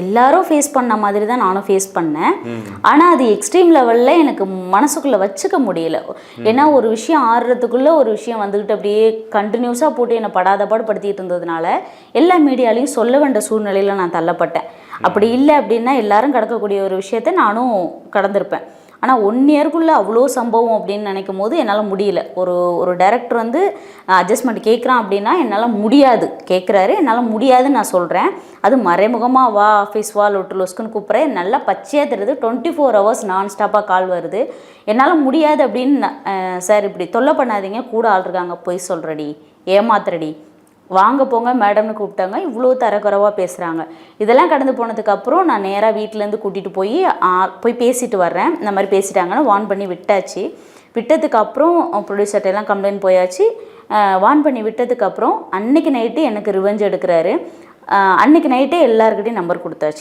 எல்லாரும் ஃபேஸ் பண்ண மாதிரி தான் நானும் ஃபேஸ் பண்ணேன். ஆனால் அது எக்ஸ்ட்ரீம் லெவலில் எனக்கு மனசுக்குள்ளே வச்சுக்க முடியல. ஏன்னா ஒரு விஷயம் ஆடுறதுக்குள்ளே ஒரு விஷயம் வந்துக்கிட்டு அப்படியே கண்டினியூஸாக போட்டு என்னை படாத பாடு படுத்திட்டு இருந்ததுனால எல்லா மீடியாலையும் சொல்ல வேண்டிய சூழ்நிலையில் நான் தள்ளப்பட்டேன். அப்படி இல்லை அப்படின்னா எல்லாரும் கடக்கக்கூடிய ஒரு விஷயத்த நானும் கடந்திருப்பேன். ஆனால் ஒன் இயர்க்குள்ளே அவ்வளோ சம்பவம் அப்படின்னு நினைக்கும் போது என்னால் முடியல. ஒரு ஒரு டைரக்டர் வந்து அட்ஜஸ்ட்மெண்ட் கேட்குறான் அப்படின்னா என்னால் முடியாது. கேட்குறாரு என்னால் முடியாதுன்னு நான் சொல்கிறேன் அது மறைமுகமாக வா ஆஃபீஸ் வா லொட்டு லொஸ்க்குன்னு கூப்பிட்றேன். நல்லா பச்சையாக தருது டுவெண்ட்டி ஃபோர் ஹவர்ஸ் நான் ஸ்டாப்பாக கால் வருது. என்னால் முடியாது அப்படின்னு சார் இப்படி தொல்லை பண்ணாதீங்க. கூட ஆள் இருக்காங்க. பொய் சொல்கிறடி ஏமாத்துறடி. வாங்க போங்க மேடம்னு கூப்பிட்டாங்க. இவ்வளோ தரக்குறவாக பேசுகிறாங்க இதெல்லாம் கடந்து போனதுக்கப்புறம் நான் நேராக வீட்டிலேருந்து கூட்டிகிட்டு போய் போய் பேசிட்டு வர்றேன். இந்த மாதிரி பேசிட்டாங்கன்னு வான் பண்ணி விட்டாச்சு. விட்டதுக்கப்புறம் ப்ரொடியூசர்ட்ட எல்லாம் கம்ப்ளைண்ட் போயாச்சு. வான் பண்ணி விட்டதுக்கப்புறம் அன்னைக்கு நைட்டு எனக்கு ரிவெஞ்ச் எடுக்கிறாரு. அன்னைக்கு நைட்டே எல்லாருக்கிட்டையும் நம்பர் கொடுத்தாச்சு.